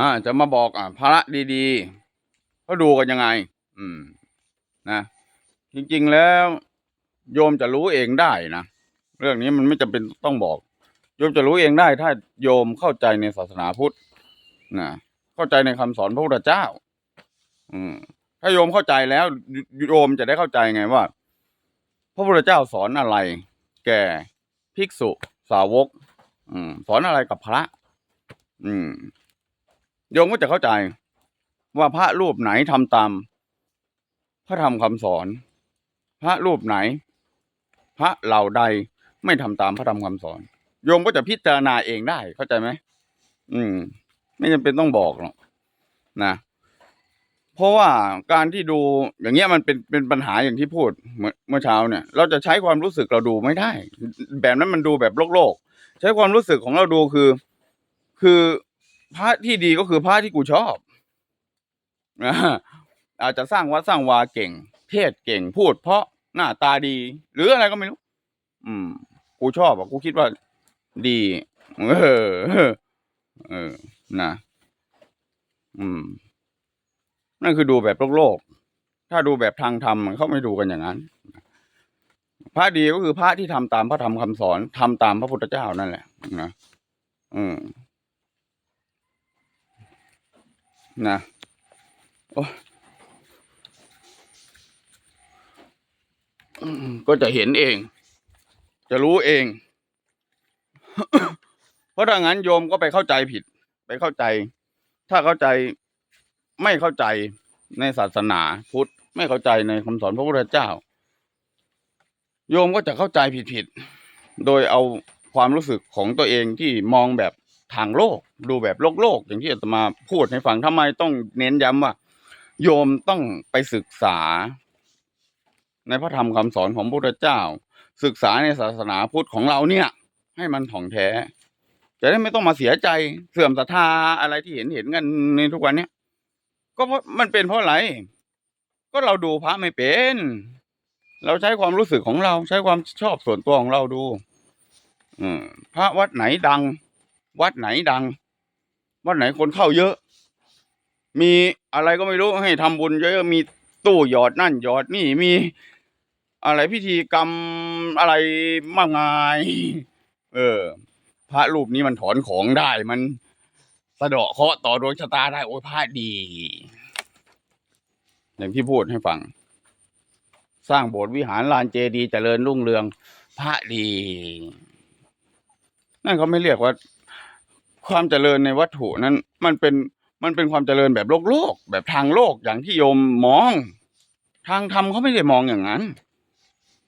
อ่า จะมาบอกอ่าภาระดีๆเขาดูกันยังไง อืม นะ จริงๆแล้ว โยมจะรู้เองได้นะ เรื่องนี้มันไม่จำเป็นต้องบอก โยมจะรู้เองได้ ถ้าโยมเข้าใจในศาสนาพุทธนะเข้าใจในคำสอนพระพุทธเจ้า อืม ถ้าโยมเข้าใจแล้ว โยมจะได้เข้าใจไงว่า พระพุทธเจ้าสอนอะไร แก่ภิกษุสาวก อืม สอนอะไรกับพระ อืม โยมก็จะเข้าใจ ว่าพระรูปไหนทำตาม พระธรรมคำสอน พระรูปไหน พระเหล่าใดไม่ทำตามพระธรรมคำสอน โยมก็จะพิจารณาเองได้เข้าใจไหมอืม ไม่จำเป็นต้องบอกหรอกนะเพราะว่าการที่ดูอย่างเงี้ยมันเป็นเป็นปัญหาอย่างที่พูดเมื่อเมื่อเช้าเนี่ย เราจะใช้ความรู้สึกเราดูไม่ได้ แบบนั้นมันดูแบบโลกโลก ใช้ความรู้สึกของเราดูคือ คือ พระที่ดีก็คือพระที่กูชอบนะอาจจะสร้างวัดสร้างวาเก่ง เทศเก่งพูด เพราะหน้าตาดี หรืออะไรก็ไม่รู้ อืม กูชอบอะกูคิดว่าดี เออ เออ นะ อืม นั่นคือดูแบบโลกโลก ถ้าดูแบบทางธรรมเขาไม่ดูกันอย่างนั้น พระดีก็คือพระที่ทำตามพระธรรมคำสอนทำตามพระพุทธเจ้านั่นแหละ นะ อืม นะโอ้ก็จะเห็นเอง จะรู้เอง เพราะถ้างั้นโยมก็ไปเข้าใจผิด ไปเข้าใจ ถ้าเข้าใจไม่เข้าใจในศาสนาพุทธ ไม่เข้าใจในคำสอนพระพุทธเจ้า โยมก็จะเข้าใจผิดๆโดยเอาความรู้สึกของตัวเองที่มองแบบ ทางโลก ดูแบบโลกโลกอย่างที่อาตมาพูดให้ฟังทำไมต้องเน้นย้ำว่า โยมต้องไปศึกษา ในพระธรรมคำสอนของพระพุทธเจ้า ศึกษาในศาสนาพุทธของเราเนี่ย ให้มันถ่องแท้จะได้ไม่ต้องมาเสียใจเสื่อมศรัทธาอะไรที่เห็นเห็นกันในทุกวันเนี้ยก็เพราะมันเป็นเพราะอะไร ก็เราดูพระไม่เป็น เราใช้ความรู้สึกของเราใช้ความชอบส่วนตัวของเราดู อืมพระวัดไหนดัง วัดไหนดัง วัดไหนคนเข้าเยอะ มีอะไรก็ไม่รู้ให้ทำบุญเยอะมีตู้หยอดนั่นหยอดนี่มีอะไรพิธีกรรมอะไรมากมาย เออ พระรูปนี้มันถอนของได้มันสะเดาะเคาะต่อดวงชะตาได้โอ้ยพระดี อย่างที่พูดให้ฟัง สร้างโบสถ์วิหารลานเจดีย์เจริญรุ่งเรือง พระดี นั่นเขาไม่เรียกว่า ความเจริญในวัตถุนั้น มันเป็นมันเป็นความเจริญแบบโลกโลก แบบทางโลกอย่างที่โยมมอง ทางธรรมเขาไม่ได้มองอย่างนั้น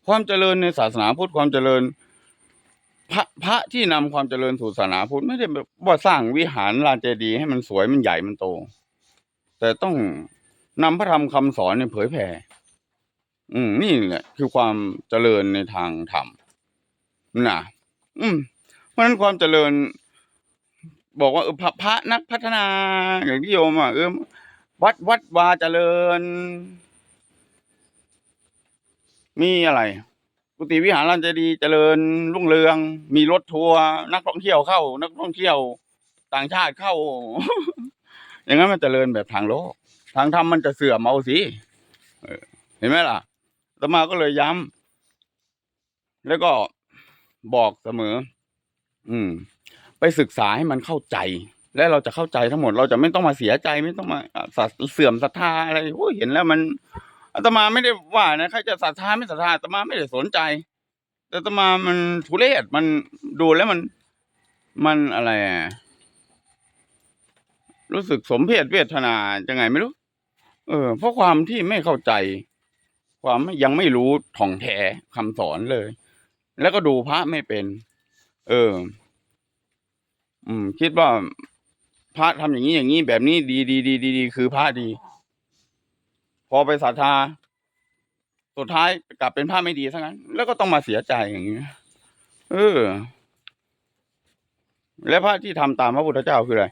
ความเจริญในศาสนาพุทธความเจริญ พระพระที่นำความเจริญสู่ศาสนาพุทธไม่ได้แบบว่าสร้างวิหารลานเจดีย์ให้มันสวยมันใหญ่มันโต แต่ต้องนำพระธรรมคำสอนเนี่ยเผยแผ่อืมนี่แหละคือความเจริญในทางธรรมนะอืมเพราะฉะนั้นความเจริญ บอกว่าเออพระพระนักพัฒนา อย่างที่โยมอะเออวัดวัดวาเจริญ มีอะไรกุฏิวิหารลานเจดีย์เจริญรุ่งเรือง มีรถทัวร์นักท่องเที่ยวเข้า นักท่องเที่ยวต่างชาติเข้า อย่างนั้นมันเจริญแบบทางโลก ทางธรรมมันจะเสื่อมเอาสิเห็นไหมล่ะตมาก็เลยย้ำแล้วก็บอกเสมอ อืม ไปศึกษาให้มันเข้าใจ และเราจะเข้าใจทั้งหมด เราจะไม่ต้องมาเสียใจไม่ต้องมาเสื่อมศรัทธาอะไรโอ้เห็นแล้วมันอาตมาไม่ได้ว่านะใครจะศรัทธาไม่ศรัทธาอาตมาไม่ได้สนใจ แต่อาตมามันทุเรศมันดูแล้วมันมันอะไรรู้สึกสมเพศเวทนายังไงไม่รู้ เออ เพราะความที่ไม่เข้าใจ ความยังไม่รู้ท่องแท้คำสอนเลย แล้วก็ดูพระไม่เป็น เออ อืม คิดว่าพระทำอย่างนี้อย่างนี้แบบนี้ดีดีดีดีดีคือพระดี พอไปศรัทธาสุดท้ายกลับเป็นพระไม่ดีซะงั้น แล้วก็ต้องมาเสียใจอย่างนี้เออ และพระที่ทำตามพระพุทธเจ้าคืออะไร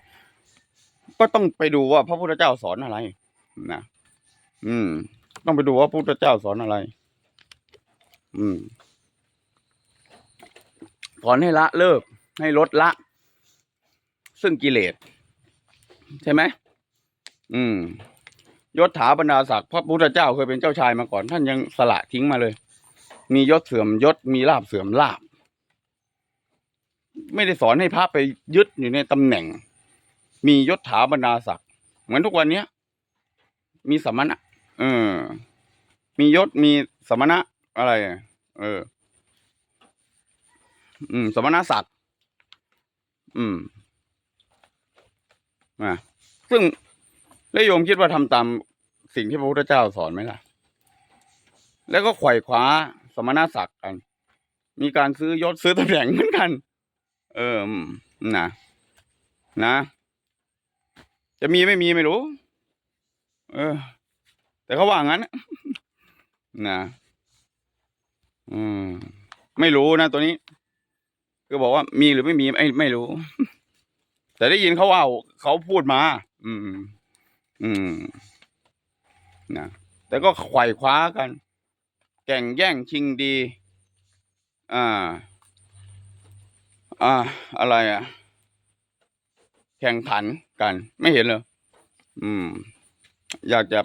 ก็ต้องไปดูว่าพระพุทธเจ้าสอนอะไรนะอืม ต้องไปดูว่าพระพุทธเจ้าสอนอะไร อืมสอนให้ละเลิกให้ลดละ ซึ่งกิเลสใช่ไหมอืมยศถาบรรดาศักดิ์พระพุทธเจ้าเคยเป็นเจ้าชายมาก่อน ท่านยังสละทิ้งมาเลย มียศเสื่อมยศมีลาบเสื่อมลาบ ไม่ได้สอนให้พระไปยึดอยู่ในตำแหน่ง มียศถาบรรดาศักดิ์เหมือนทุกวันเนี้ย มีสมณะเออ มียศมีสมณะอะไร เออ อืม สมณศักดิ์อืม อะซึ่งแล้วโยมคิดว่าทำตามสิ่งที่พระพุทธเจ้าสอนไหมล่ะ แล้วก็ไขว่คว้าสมณศักดิ์กัน มีการซื้อยศซื้อตำแหน่งเหมือนกัน เออนะนะ จะมีไม่มีไม่รู้ เออ แต่เขาว่างั้นนะอืมไม่รู้นะตัวนี้คือบอกว่ามีหรือไม่มีไม่ไม่รู้ แต่ได้ยินเขาว่าเขาพูดมา อืม อืมนะแต่ก็ไขว่คว้ากัน แก่งแย่งชิงดี อ่า อ่า อะไรอะ แข่งขันกัน ไม่เห็นเลยอืม อยากจะ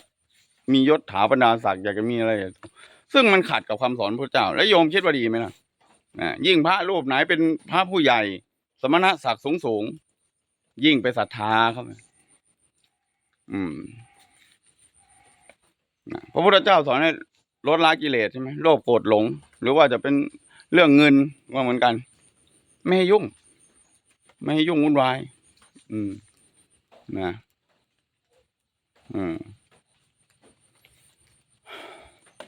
มียศถาบรรดาศักดิ์อยากจะมีอะไร ซึ่งมันขัดกับคำสอนพระเจ้า แล้วโยมคิดว่าดีไหมล่ะอ่ายิ่งพระรูปไหนเป็นพระผู้ใหญ่ สมณะศักดิ์สูงสูง ยิ่งไปศรัทธาเขาอืมนะพระพุทธเจ้าสอนให้ลดละกิเลสใช่ไหมโลภโกรธหลง หรือว่าจะเป็นเรื่องเงินก็เหมือนกัน ไม่ให้ยุ่ง ไม่ให้ยุ่งวุ่นวาย อืม นะ อืม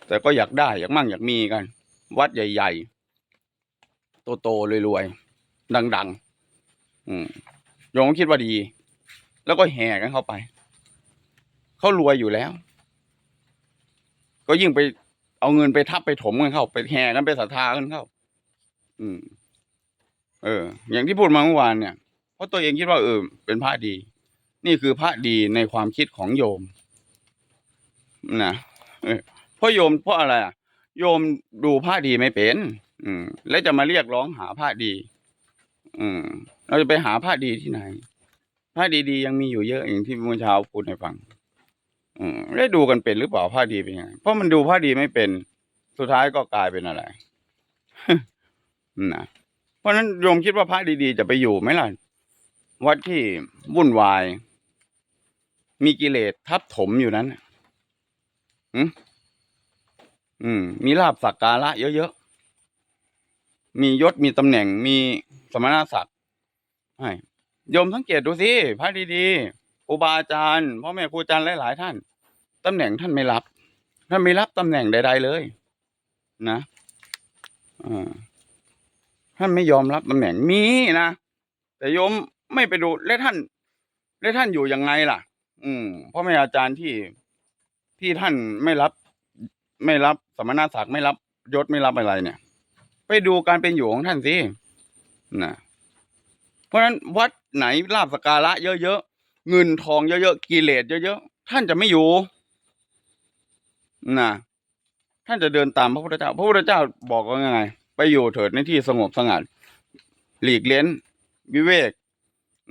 แต่ก็อยากได้ อยากมั่งอยากมีกัน วัดใหญ่ ๆ โตๆรวยๆดัง ๆ อืม โยมคิดว่าดี แล้วก็แห่กันเข้าไป เขารวยอยู่แล้ว ก็ยิ่งไปเอาเงินไปทับไปถมกันเข้า ไปแห่กันไปศรัทธากันเข้า อืม เออ อย่างที่พูดมาเมื่อวานเนี่ยเพราะตัวเองคิดว่าเออเป็นพระดี นี่คือพระดีในความคิดของโยมนะเพราะโยมเพราะอะไรอะ โยมดูพระดีไม่เป็น อืม แล้วจะมาเรียกร้องหาพระดี อืม เราจะไปหาพระดีที่ไหนพระดีๆยังมีอยู่เยอะอย่างที่เมื่อเช้าพูดให้ฟัง อืมได้ดูกันเป็นหรือเปล่าพระดีเป็นยังไงเพราะมันดูพระดีไม่เป็น สุดท้ายก็กลายเป็นอะไรนะเพราะฉะนั้นโยมคิดว่าพระดีๆจะไปอยู่ไหมล่ะ วัดที่วุ่นวาย มีกิเลสทับถมอยู่นั้นอืมอืม มีลาบสักการะเยอะๆ มียศมีตำแหน่งมีสมณศักดิ์ ให้โยมสังเกตดูสิพระดีๆครูบาอาจารย์พ่อแม่ครูอาจารย์หลายๆท่านตำแหน่งท่านไม่รับ ท่านไม่รับตำแหน่งใด ๆเลย นะอ่าท่านไม่ยอมรับตำแหน่งมีนะแต่โยมไม่ไปดูแล้วท่าน แล้วท่านอยู่ยังไงล่ะ อืมพ่อแม่อาจารย์ที่ที่ท่านไม่รับ ไม่รับสมณศักดิ์ไม่รับยศไม่รับอะไรเนี่ย ไปดูการเป็นอยู่ของท่านสินะ ราะฉะนั้นวัดไหนลาบสกการะเยอะๆเงินทองเยอะๆกิเลสเยอะๆท่านจะไม่อยู่นะท่านจะเดินตามพระพุทธเจ้า พระพุทธเจ้าบอกว่าไงไปอยู่เถิดในที่สงบสงัด หลีกเล้นวิเวก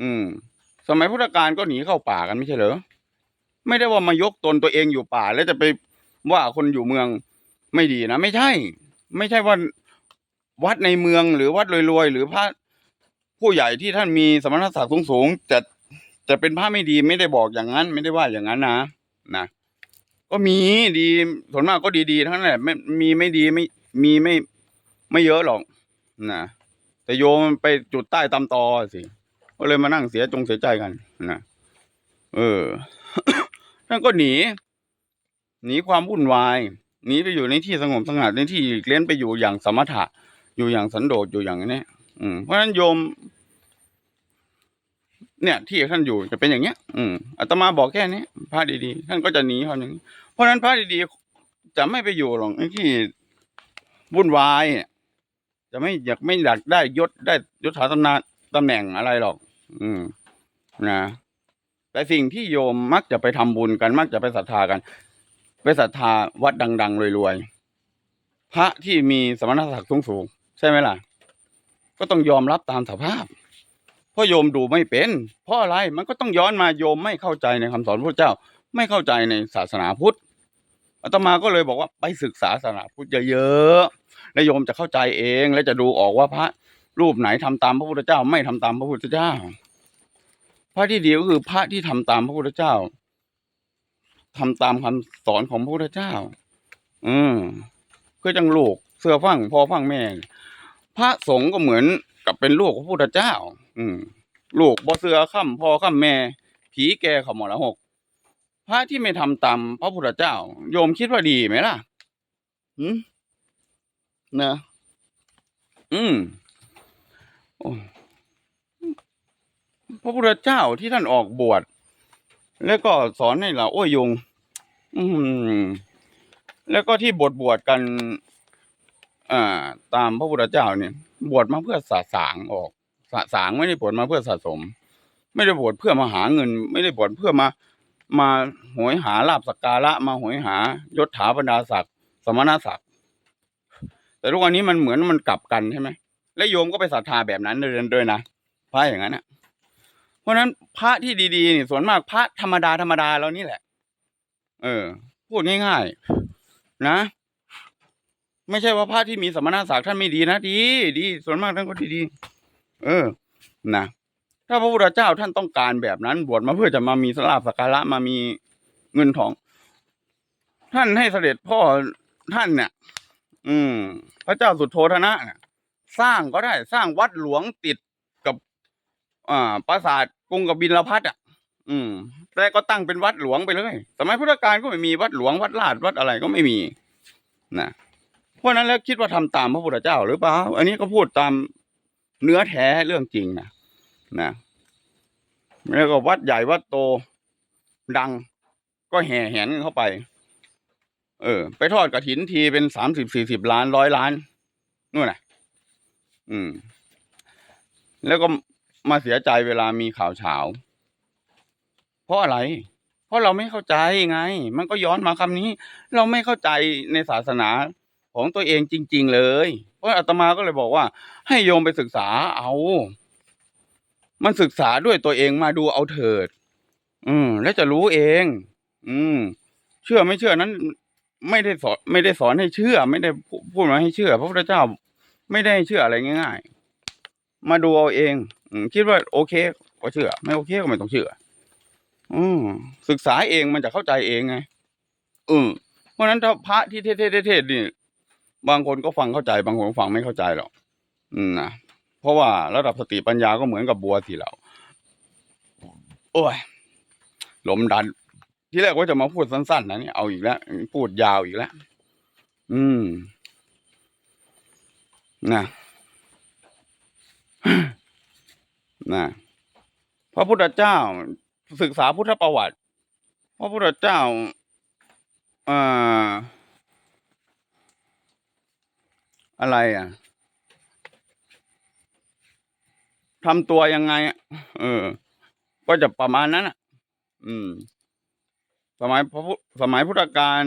อืม สมัยพุทธกาลก็หนีเข้าป่ากันไม่ใช่เหรอไม่ได้ว่ามายกตนตัวเองอยู่ป่า แล้วจะไปว่าคนอยู่เมืองไม่ดีนะไม่ใช่ ไม่ใช่ว่าวัดในเมืองหรือวัดรวยๆหรือพระ ผู้ใหญ่ที่ท่านมีสมณศักดิ์สูงๆจะจะเป็นพระไม่ดีไม่ได้บอกอย่างนั้น ไม่ได้ว่าอย่างนั้นนะนะก็มีดีส่วนมากก็ดีๆทั้งนั้นแหละไม่มีไม่ดีไม่มีไม่ไม่เยอะหรอกนะแต่โยมไปจุดใต้ตำตอสิก็เลยมานั่งเสียจงเสียใจกันนะเออท่านก็หนี หนีความวุ่นวายหนีไปอยู่ในที่สงบสงัดในที่เล้นไปอยู่อย่างสมถะ อยู่อย่างสันโดษอยู่อย่างนี้ อืมเพราะฉะนั้นโยม เนี่ย ที่ท่านอยู่จะเป็นอย่างเงี้ย อืมอาตมาบอกแค่นี้พระดีๆท่านก็จะหนีเขาอย่างนี้ เพราะฉะนั้นพระดีๆจะไม่ไปอยู่หรอกในที่วุ่นวายจะไม่อยากไม่อยากได้ยศได้ยศถาตำแหน่งตำแหน่งอะไรหรอก อืม นะแต่สิ่งที่โยมมักจะไปทำบุญกัน มักจะไปศรัทธากัน ไปศรัทธาวัดดัง ๆรวยๆพระที่มีสมณศักดิ์สูงๆใช่ไหมล่ะ ก็ต้องยอมรับตามสภาพเพราะโยมดูไม่เป็น เพราะอะไรมันก็ต้องย้อนมาโยมไม่เข้าใจในคำสอนพระเจ้า ไม่เข้าใจในศาสนาพุทธอาตมาก็เลยบอกว่าไปศึกษาศาสนาพุทธเยอะๆแล้วโยมจะเข้าใจเองและจะดูออกว่าพระรูปไหนทำตามพระพุทธเจ้า ไม่ทำตามพระพุทธเจ้า พระที่ดีก็คือพระที่ทำตามพระพุทธเจ้าทำตามคำสอนของพระพุทธเจ้า อืมก็จังลูกเสื้อฟังพ่อฟังแม่ พระสงฆ์ก็เหมือนกับเป็นลูกของพระพุทธเจ้า อืมลูกบ่เสือค่ำพ่อค่ำแม่ ผีแกเขาหมอละหก พระที่ไม่ทำตามพระพุทธเจ้า โยมคิดว่าดีไหมล่ะหืมนะอืมพระพุทธเจ้าที่ท่านออกบวชแล้วก็สอนให้เราโอ้ยยง อืมแล้วก็ที่บวชบวชกัน อ่าตามพระพุทธเจ้าเนี่ยบวชมาเพื่อสะสางออกสะสางไม่ได้บวชมาเพื่อสะสม ไม่ได้บวชเพื่อมาหาเงิน ไม่ได้บวชเพื่อมามาหวยหาลาบสักการะ มาหวยหายศถาบรรดาศักดิ์สมณศักดิ์แต่ทุกวันนี้มันเหมือนมันกลับกันใช่ไหมและโยมก็ไปศรัทธาแบบนั้นเลยด้วยนะพระอย่างนั้นนะเพราะฉะนั้นพระที่ดีๆนี่ส่วนมากพระธรรมดาธรรมดาเรานี่แหละ เออ พูดง่ายๆนะ ไม่ใช่ว่าพระที่มีสมณศักดิ์ท่านไม่ดีนะดี ดีส่วนมากท่านก็ดีๆเออนะถ้าพระพุทธเจ้าท่านต้องการแบบนั้น บวชมาเพื่อจะมามีสลาบสักการะมามีเงินทอง ท่านให้เสด็จพ่อท่านเนี่ยอืม พระเจ้าสุดโทธนะเนี่ยสร้างก็ได้สร้างวัดหลวงติดกับ อ่าปราสาทกรุงกบบินลพัทอะ อืม แต่ก็ตั้งเป็นวัดหลวงไปเลย สมัยพุทธกาลก็ไม่มีวัดหลวงวัดลาดวัดอะไรก็ไม่มีนะ เพราะนั้นแล้วคิดว่าทำตามพระพุทธเจ้าหรือเปล่า อันนี้ก็พูดตามเนื้อแท้เรื่องจริงนะนะแล้วก็วัดใหญ่วัดโตดัง ก็แห่แหนกันเข้าไป เออ ไปทอดกระถินทีเป็นสามสิบสี่สิบล้านร้อยล้านนู่นน่ะ อืม แล้วก็มาเสียใจเวลามีข่าวเฉาเพราะอะไร เพราะเราไม่เข้าใจไง มันก็ย้อนมาคำนี้ เราไม่เข้าใจในศาสนา ของตัวเองจริง ๆ เลย เพราะอาตมาก็เลยบอกว่า ให้โยมไปศึกษาเอา มันศึกษาด้วยตัวเองมาดูเอาเถิด อืม แล้วจะรู้เอง อืม เชื่อไม่เชื่อนั้น ไม่ได้สอนไม่ได้สอนให้เชื่อ ไม่ได้พูดมาให้เชื่อ พระพุทธเจ้าไม่ได้เชื่ออะไรง่าย ๆ มาดูเอาเองอคิดว่าโอเค ก็เชื่อ ไม่โอเคก็ไม่ต้องเชื่อ อืมศึกษาเองมันจะเข้าใจเองไงอืมเพราะนั้นถ้าพระที่เทศเทศๆนี่ บางคนก็ฟังเข้าใจ บางคนฟังไม่เข้าใจหรอกอืมนะเพราะว่าระดับสติปัญญาก็เหมือนกับบัวสิเราโอ้ยลมดัน ที่แรกว่าจะมาพูดสั้นๆนะนี่เอาอีกแล้วพูดยาวอีกแล้วอืมนะนะพระพุทธเจ้าศึกษาพุทธประวัติ พระพุทธเจ้าอ่อ อะไรอะทำตัวยังไงอะเออ ก็จะประมาณนั้นอะ อืม สมัยพระพุสมัยพุทธกาล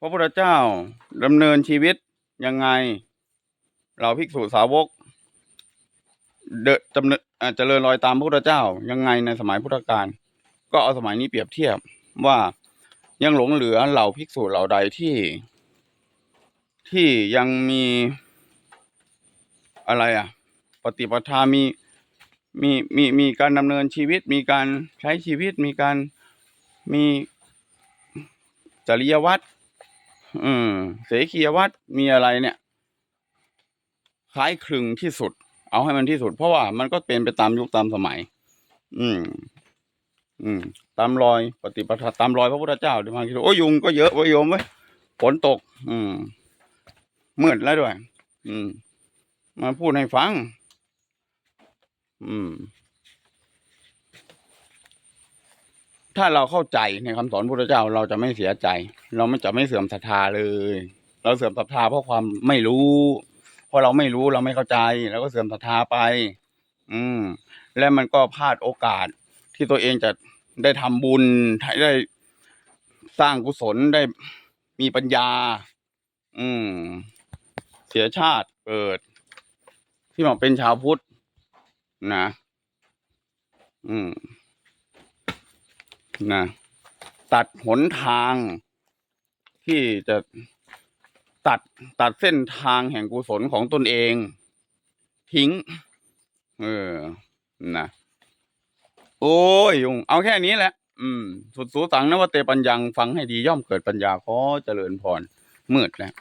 พระพุทธเจ้าดำเนินชีวิตยังไง เราภิกษุสาวก เดจำเนินอาเจริญรอยตามพระพุทธเจ้า ยังไงในสมัยพุทธกาลก็เอาสมัยนี้เปรียบเทียบว่ายังหลงเหลือเหล่าภิกษุเหล่าใดที่ ที่ยังมีอะไรอะ ปฏิปทามีมีมีมีการดำเนินชีวิต มีการใช้ชีวิต มีการมีจริยวัตรอืมเสขียวัตรมีอะไรเนี่ย คล้ายคลึงที่สุด เอาให้มันที่สุด เพราะว่ามันก็เป็นไปตามยุคตามสมัย อืม อืม ตามรอยปฏิปทาตามรอยพระพุทธเจ้าดิมาคิดดูโอ้ยยุงก็เยอะเว้ยโยมเว้ยฝนตก อืม มืดแล้วด้วย อืม มาพูดให้ฟัง อืม ถ้าเราเข้าใจในคำสอนพระพุทธเจ้าเราจะไม่เสียใจ เราไม่จะไม่เสื่อมศรัทธาเลย เราเสื่อมศรัทธาเพราะความไม่รู้เพราะเราไม่รู้เราไม่เข้าใจเราก็เสื่อมศรัทธาไป อืม และมันก็พลาดโอกาสที่ตัวเองจะได้ทำบุญได้สร้างกุศลได้มีปัญญา อืม เสียชาติเกิด ที่บอกเป็นชาวพุทธนะ อืมนะตัดหนทางที่จะตัดตัดเส้นทางแห่งกุศลของตนเอง ทิ้ง เออนะโอ้ยยุงเอาแค่นี้แหละ อืม สุดสูสังนวเตปัญญังฟังให้ดีย่อมเกิดปัญญาขอเจริญพรมืดแล้ว